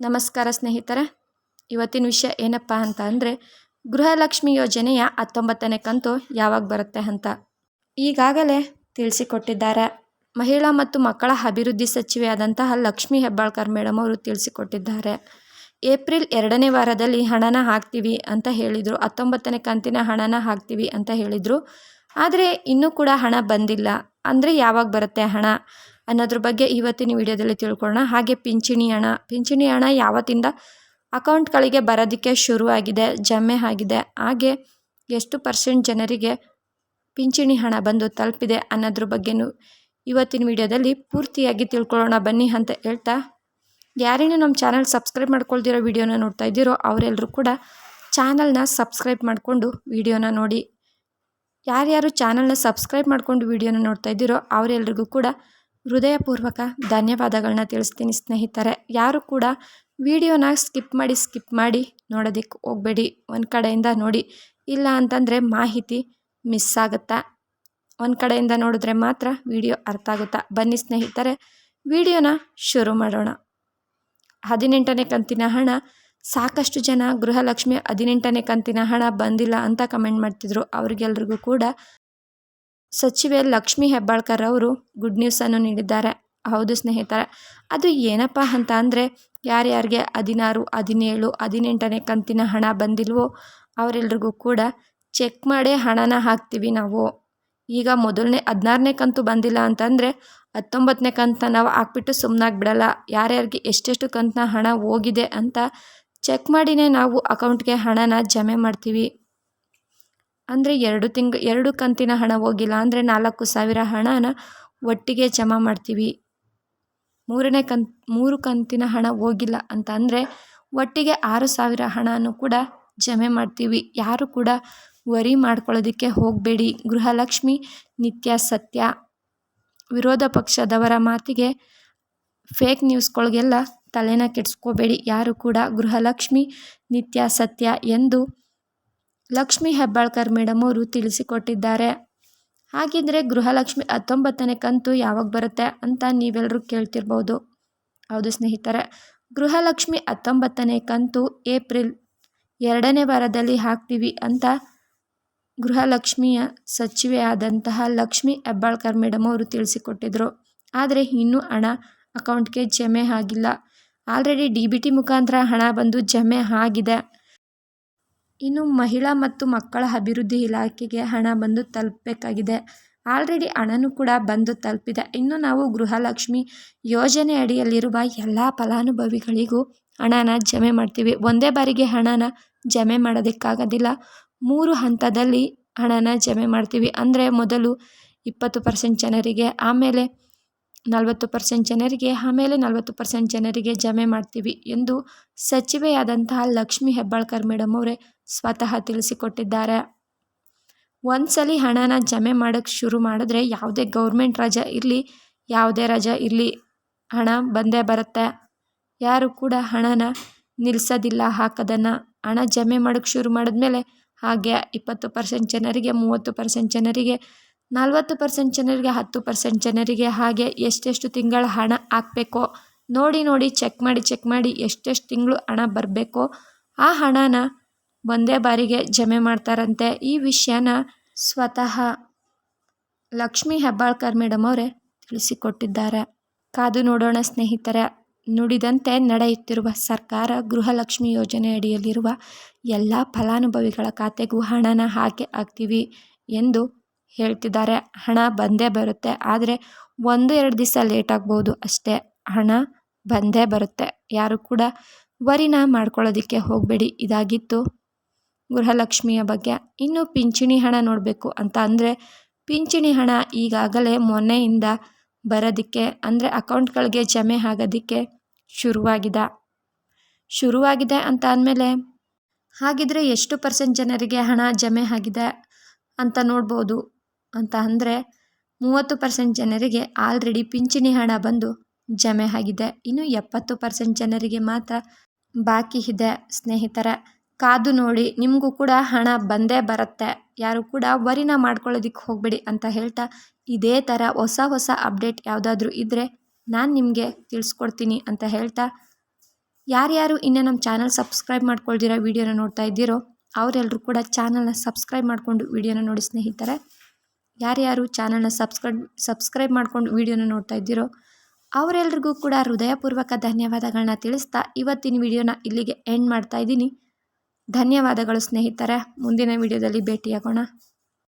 ನಮಸ್ಕಾರ ಸ್ನೇಹಿತರೆ. ಇವತ್ತಿನ ವಿಷಯ ಏನಪ್ಪ ಅಂತ ಅಂದರೆ, ಗೃಹಲಕ್ಷ್ಮಿ ಯೋಜನೆಯ ಹತ್ತೊಂಬತ್ತನೇ ಕಂತು ಯಾವಾಗ ಬರುತ್ತೆ ಅಂತ. ಈಗಾಗಲೇ ತಿಳಿಸಿಕೊಟ್ಟಿದ್ದಾರೆ. ಮಹಿಳಾ ಮತ್ತು ಮಕ್ಕಳ ಅಭಿವೃದ್ಧಿ ಸಚಿವೆ ಆದಂತಹ ಲಕ್ಷ್ಮಿ ಹೆಬ್ಬಾಳ್ಕರ್ ಮೇಡಮ್ ಅವರು ತಿಳಿಸಿಕೊಟ್ಟಿದ್ದಾರೆ. ಏಪ್ರಿಲ್ ಎರಡನೇ ವಾರದಲ್ಲಿ ಹಣನ ಹಾಕ್ತೀವಿ ಅಂತ ಹೇಳಿದರು. ಹತ್ತೊಂಬತ್ತನೇ ಕಂತಿನ ಹಣನ ಹಾಕ್ತೀವಿ ಅಂತ ಹೇಳಿದರು. ಆದರೆ ಇನ್ನೂ ಕೂಡ ಹಣ ಬಂದಿಲ್ಲ. ಅಂದರೆ ಯಾವಾಗ ಬರುತ್ತೆ ಹಣ? ಅನ್ನೋದ್ರ ಬಗ್ಗೆ ಇವತ್ತಿನ ವಿಡಿಯೋದಲ್ಲಿ ತಿಳ್ಕೊಳ್ಳೋಣ. ಹಾಗೆ ಪಿಂಚಣಿ ಹಣ ಪಿಂಚಣಿ ಹಣ ಯಾವತ್ತಿಂದ ಅಕೌಂಟ್ಗಳಿಗೆ ಬರೋದಕ್ಕೆ ಶುರುವಾಗಿದೆ, ಜಮೆ ಆಗಿದೆ. ಹಾಗೆ ಎಷ್ಟು ಪರ್ಸೆಂಟ್ ಜನರಿಗೆ ಪಿಂಚಣಿ ಹಣ ಬಂದು ತಲುಪಿದೆ ಅನ್ನೋದ್ರ ಬಗ್ಗೆನೂ ಇವತ್ತಿನ ವಿಡಿಯೋದಲ್ಲಿ ಪೂರ್ತಿಯಾಗಿ ತಿಳ್ಕೊಳ್ಳೋಣ. ಬನ್ನಿ ಅಂತ ಹೇಳ್ತಾ, ಯಾರೇನೂ ನಮ್ಮ ಚಾನಲ್ ಸಬ್ಸ್ಕ್ರೈಬ್ ಮಾಡ್ಕೊಳ್ದಿರೋ ವಿಡಿಯೋನ ನೋಡ್ತಾ ಇದ್ದೀರೋ ಅವರೆಲ್ಲರೂ ಕೂಡ ಚಾನಲ್ನ ಸಬ್ಸ್ಕ್ರೈಬ್ ಮಾಡಿಕೊಂಡು ವಿಡಿಯೋನ ನೋಡಿ. ಯಾರ್ಯಾರು ಚಾನಲ್ನ ಸಬ್ಸ್ಕ್ರೈಬ್ ಮಾಡ್ಕೊಂಡು ವಿಡಿಯೋನ ನೋಡ್ತಾ ಇದ್ದೀರೋ ಅವರೆಲ್ರಿಗೂ ಕೂಡ ಹೃದಯಪೂರ್ವಕ ಧನ್ಯವಾದಗಳನ್ನ ತಿಳಿಸ್ತೀನಿ ಸ್ನೇಹಿತರೆ. ಯಾರು ಕೂಡ ವಿಡಿಯೋನ ಸ್ಕಿಪ್ ಮಾಡಿ ಸ್ಕಿಪ್ ಮಾಡಿ ನೋಡೋದಕ್ಕೆ ಹೋಗಬೇಡಿ. ಒಂದು ಕಡೆಯಿಂದ ನೋಡಿ. ಇಲ್ಲ ಅಂತಂದರೆ ಮಾಹಿತಿ ಮಿಸ್ ಆಗುತ್ತಾ? ಒಂದು ಕಡೆಯಿಂದ ನೋಡಿದ್ರೆ ಮಾತ್ರ ವಿಡಿಯೋ ಅರ್ಥ ಆಗುತ್ತಾ? ಬನ್ನಿ ಸ್ನೇಹಿತರೆ, ವಿಡಿಯೋನ ಶುರು ಮಾಡೋಣ. ಹದಿನೆಂಟನೇ ಕಂತಿನ ಹಣ. ಸಾಕಷ್ಟು ಜನ ಗೃಹಲಕ್ಷ್ಮಿ ಹದಿನೆಂಟನೇ ಕಂತಿನ ಹಣ ಬಂದಿಲ್ಲ ಅಂತ ಕಮೆಂಟ್ ಮಾಡ್ತಿದ್ರು. ಅವ್ರಿಗೆಲ್ರಿಗೂ ಕೂಡ ಸಚಿವೆ ಲಕ್ಷ್ಮಿ ಹೆಬ್ಬಾಳ್ಕರ್ ಅವರು ಗುಡ್ ನ್ಯೂಸನ್ನು ನೀಡಿದ್ದಾರೆ. ಹೌದು ಸ್ನೇಹಿತರೆ, ಅದು ಏನಪ್ಪ ಅಂತ ಅಂದರೆ ಯಾರ್ಯಾರಿಗೆ ಹದಿನಾರು, ಹದಿನೇಳು, ಹದಿನೆಂಟನೇ ಕಂತಿನ ಹಣ ಬಂದಿಲ್ವೋ ಅವರೆಲ್ರಿಗೂ ಕೂಡ ಚೆಕ್ ಮಾಡೇ ಹಣನ ಹಾಕ್ತೀವಿ ನಾವು. ಈಗ ಮೊದಲನೇ ಹದಿನಾರನೇ ಕಂತು ಬಂದಿಲ್ಲ ಅಂತಂದರೆ ಹತ್ತೊಂಬತ್ತನೇ ಕಂತ ನಾವು ಹಾಕ್ಬಿಟ್ಟು ಸುಮ್ಮನಾಗ್ಬಿಡಲ್ಲ ಯಾರ್ಯಾರಿಗೆ ಎಷ್ಟೆಷ್ಟು ಕಂತನ ಹಣ ಹೋಗಿದೆ ಅಂತ ಚೆಕ್ ಮಾಡಿನೇ ನಾವು ಅಕೌಂಟ್ಗೆ ಹಣನ ಜಮೆ ಮಾಡ್ತೀವಿ. ಅಂದರೆ ಎರಡು ತಿಂಗ್, ಎರಡು ಕಂತಿನ ಹಣ ಹೋಗಿಲ್ಲ ಅಂದರೆ ನಾಲ್ಕು ಸಾವಿರ ಹಣನ ಒಟ್ಟಿಗೆ ಜಮಾ ಮಾಡ್ತೀವಿ. ಮೂರನೇ ಕಂತ್ ಮೂರು ಕಂತಿನ ಹಣ ಹೋಗಿಲ್ಲ ಅಂತ ಅಂದರೆ ಒಟ್ಟಿಗೆ ಆರು ಸಾವಿರ ಹಣನೂ ಕೂಡ ಜಮೆ ಮಾಡ್ತೀವಿ. ಯಾರು ಕೂಡ ವರಿ ಮಾಡ್ಕೊಳ್ಳೋದಕ್ಕೆ ಹೋಗಬೇಡಿ. ಗೃಹಲಕ್ಷ್ಮಿ ನಿತ್ಯ ಸತ್ಯ. ವಿರೋಧ ಪಕ್ಷದವರ ಮಾತಿಗೆ ಫೇಕ್ ನ್ಯೂಸ್ಗಳಿಗೆಲ್ಲ ತಲೆನ ಕೆಡಿಸ್ಕೋಬೇಡಿ. ಯಾರು ಕೂಡ ಗೃಹಲಕ್ಷ್ಮಿ ನಿತ್ಯ ಸತ್ಯ ಎಂದು ಲಕ್ಷ್ಮಿ ಹೆಬ್ಬಾಳ್ಕರ್ ಮೇಡಮ್ ಅವರು ತಿಳಿಸಿಕೊಟ್ಟಿದ್ದಾರೆ. ಹಾಗಿದ್ರೆ ಗೃಹಲಕ್ಷ್ಮಿ ಹತ್ತೊಂಬತ್ತನೇ ಕಂತು ಯಾವಾಗ ಬರುತ್ತೆ ಅಂತ ನೀವೆಲ್ಲರೂ ಕೇಳ್ತಿರ್ಬೋದು. ಹೌದು ಸ್ನೇಹಿತರೆ, ಗೃಹಲಕ್ಷ್ಮಿ ಹತ್ತೊಂಬತ್ತನೇ ಕಂತು ಏಪ್ರಿಲ್ ಎರಡನೇ ವಾರದಲ್ಲಿ ಹಾಕ್ತೀವಿ ಅಂತ ಗೃಹಲಕ್ಷ್ಮಿಯ ಸಚಿವೆ ಆದಂತಹ ಲಕ್ಷ್ಮಿ ಹೆಬ್ಬಾಳ್ಕರ್ ಮೇಡಮ್ ಅವರು ತಿಳಿಸಿಕೊಟ್ಟಿದ್ರು. ಆದರೆ ಇನ್ನೂ ಹಣ ಅಕೌಂಟ್ಗೆ ಜಮೆ ಆಗಿಲ್ಲ. ಆಲ್ರೆಡಿ ಡಿ ಬಿ ಟಿ ಮುಖಾಂತರ ಹಣ ಬಂದು ಜಮೆ ಆಗಿದೆ. ಇನ್ನು ಮಹಿಳಾ ಮತ್ತು ಮಕ್ಕಳ ಅಭಿವೃದ್ಧಿ ಇಲಾಖೆಗೆ ಹಣ ಬಂದು ತಲುಪಬೇಕಾಗಿದೆ. ಆಲ್ರೆಡಿ ಹಣನೂ ಕೂಡ ಬಂದು ತಲುಪಿದೆ. ಇನ್ನು ನಾವು ಗೃಹಲಕ್ಷ್ಮಿ ಯೋಜನೆ ಅಡಿಯಲ್ಲಿರುವ ಎಲ್ಲ ಫಲಾನುಭವಿಗಳಿಗೂ ಹಣನ ಜಮೆ ಮಾಡ್ತೀವಿ. ಒಂದೇ ಬಾರಿಗೆ ಹಣನ ಜಮೆ ಮಾಡೋದಕ್ಕಾಗೋದಿಲ್ಲ. ಮೂರು ಹಂತದಲ್ಲಿ ಹಣನ ಜಮೆ ಮಾಡ್ತೀವಿ. ಅಂದರೆ ಮೊದಲು ಇಪ್ಪತ್ತು ಪರ್ಸೆಂಟ್ ಜನರಿಗೆ, ಆಮೇಲೆ ನಲವತ್ತು ಪರ್ಸೆಂಟ್ ಜನರಿಗೆ, ಆಮೇಲೆ ನಲವತ್ತು ಪರ್ಸೆಂಟ್ ಜನರಿಗೆ ಜಮೆ ಮಾಡ್ತೀವಿ ಎಂದು ಸಚಿವೆಯಾದಂತಹ ಲಕ್ಷ್ಮಿ ಹೆಬ್ಬಾಳ್ಕರ್ ಮೇಡಮ್ ಅವರೇ ಸ್ವತಃ ತಿಳಿಸಿಕೊಟ್ಟಿದ್ದಾರೆ. ಒಂದ್ಸಲಿ ಹಣನ ಜಮೆ ಮಾಡೋಕ್ಕೆ ಶುರು ಮಾಡಿದ್ರೆ ಯಾವುದೇ ಗೌರ್ಮೆಂಟ್ ರಜೆ ಇರಲಿ, ಯಾವುದೇ ರಜೆ ಇರಲಿ, ಹಣ ಬಂದೇ ಬರುತ್ತೆ. ಯಾರು ಕೂಡ ಹಣನ ನಿಲ್ಲಿಸೋದಿಲ್ಲ ಹಾಕೋದನ್ನು. ಹಣ ಜಮೆ ಮಾಡೋಕ್ಕೆ ಶುರು ಮಾಡಿದ್ಮೇಲೆ ಹಾಗೆ ಇಪ್ಪತ್ತು ಪರ್ಸೆಂಟ್ ಜನರಿಗೆ, ಮೂವತ್ತು ಪರ್ಸೆಂಟ್ ಜನರಿಗೆ, ನಲ್ವತ್ತು ಪರ್ಸೆಂಟ್ ಜನರಿಗೆ, ಹತ್ತು ಪರ್ಸೆಂಟ್ ಜನರಿಗೆ ಹಾಗೆ ಎಷ್ಟೆಷ್ಟು ತಿಂಗಳ ಹಣ ಹಾಕಬೇಕೋ ನೋಡಿ ನೋಡಿ ಚೆಕ್ ಮಾಡಿ ಚೆಕ್ ಮಾಡಿ ಎಷ್ಟೆಷ್ಟು ತಿಂಗಳು ಹಣ ಬರಬೇಕೋ ಆ ಹಣನ ಒಂದೇ ಬಾರಿಗೆ ಜಮೆ ಮಾಡ್ತಾರಂತೆ. ಈ ವಿಷಯನ ಸ್ವತಃ ಲಕ್ಷ್ಮಿ ಹೆಬ್ಬಾಳ್ಕರ್ ಮೇಡಮ್ ಅವರೇ ತಿಳಿಸಿಕೊಟ್ಟಿದ್ದಾರೆ. ಕಾದು ನೋಡೋಣ ಸ್ನೇಹಿತರೆ, ನುಡಿದಂತೆ ನಡೆಯುತ್ತಿರುವ ಸರ್ಕಾರ ಗೃಹಲಕ್ಷ್ಮಿ ಯೋಜನೆ ಅಡಿಯಲ್ಲಿರುವ ಎಲ್ಲ ಫಲಾನುಭವಿಗಳ ಖಾತೆಗೂ ಹಣನ ಹಾಕಿ ಹಾಕ್ತೀವಿ ಎಂದು ಹೇಳ್ತಿದ್ದಾರೆ. ಹಣ ಬಂದೇ ಬರುತ್ತೆ, ಆದರೆ ಒಂದು ಎರಡು ದಿವಸ ಲೇಟ್ ಆಗ್ಬೋದು ಅಷ್ಟೇ. ಹಣ ಬಂದೇ ಬರುತ್ತೆ. ಯಾರು ಕೂಡ ವರಿನ ಮಾಡ್ಕೊಳ್ಳೋದಕ್ಕೆ ಹೋಗಬೇಡಿ. ಇದಾಗಿತ್ತು ಗೃಹಲಕ್ಷ್ಮಿಯ ಬಗ್ಗೆ ಇನ್ನು ಪಿಂಚಣಿ ಹಣ ನೋಡಬೇಕು ಅಂತ ಅಂದರೆ ಪಿಂಚಣಿ ಹಣ ಈಗಾಗಲೇ ಮೊನ್ನೆಯಿಂದ ಬರೋದಕ್ಕೆ ಅಂದರೆ ಅಕೌಂಟ್ಗಳಿಗೆ ಜಮೆ ಆಗೋದಕ್ಕೆ ಶುರುವಾಗಿದೆ. ಶುರುವಾಗಿದೆ ಅಂತ ಅಂದಮೇಲೆ ಹಾಗಿದ್ರೆ ಎಷ್ಟು ಪರ್ಸೆಂಟ್ ಜನರಿಗೆ ಹಣ ಜಮೆ ಆಗಿದೆ ಅಂತ ನೋಡ್ಬೋದು ಅಂತ ಅಂದರೆ ಮೂವತ್ತು ಪರ್ಸೆಂಟ್ ಜನರಿಗೆ ಆಲ್ರೆಡಿ ಪಿಂಚಣಿ ಹಣ ಬಂದು ಜಮೆ ಆಗಿದೆ. ಇನ್ನು ಎಪ್ಪತ್ತು ಪರ್ಸೆಂಟ್ ಜನರಿಗೆ ಮಾತ್ರ ಬಾಕಿ ಇದೆ ಸ್ನೇಹಿತರ. ಕಾದು ನೋಡಿ ನಿಮಗೂ ಕೂಡ ಹಣ ಬಂದೇ ಬರುತ್ತೆ. ಯಾರು ಕೂಡ ವರಿನ ಮಾಡ್ಕೊಳ್ಳೋದಿಕ್ಕೆ ಹೋಗಬೇಡಿ ಅಂತ ಹೇಳ್ತಾ ಇದೇ ಥರ ಹೊಸ ಹೊಸ ಅಪ್ಡೇಟ್ ಯಾವುದಾದ್ರೂ ಇದ್ದರೆ ನಾನು ನಿಮಗೆ ತಿಳಿಸ್ಕೊಡ್ತೀನಿ ಅಂತ ಹೇಳ್ತಾ. ಯಾರ್ಯಾರು ಇನ್ನೂ ನಮ್ಮ ಚಾನಲ್ ಸಬ್ಸ್ಕ್ರೈಬ್ ಮಾಡ್ಕೊಳ್ದಿರೋ ವಿಡಿಯೋನ ನೋಡ್ತಾ ಇದ್ದೀರೋ ಅವರೆಲ್ಲರೂ ಕೂಡ ಚಾನಲ್ನ ಸಬ್ಸ್ಕ್ರೈಬ್ ಮಾಡಿಕೊಂಡು ವಿಡಿಯೋನ ನೋಡಿ ಸ್ನೇಹಿತರೆ. ಯಾರ್ಯಾರು ಚಾನಲ್ನ ಸಬ್ಸ್ಕ್ರೈಬ್ ಸಬ್ಸ್ಕ್ರೈಬ್ ಮಾಡ್ಕೊಂಡು ವಿಡಿಯೋನ ನೋಡ್ತಾ ಇದ್ದೀರೋ ಅವರೆಲ್ರಿಗೂ ಕೂಡ ಹೃದಯಪೂರ್ವಕ ಧನ್ಯವಾದಗಳನ್ನ ತಿಳಿಸ್ತಾ ಇವತ್ತಿನ ವಿಡಿಯೋನ ಇಲ್ಲಿಗೆ ಎಂಡ್ ಮಾಡ್ತಾ ಇದ್ದೀನಿ. ಧನ್ಯವಾದಗಳು ಸ್ನೇಹಿತರೆ. ಮುಂದಿನ ವಿಡಿಯೋದಲ್ಲಿ ಭೇಟಿಯಾಗೋಣ.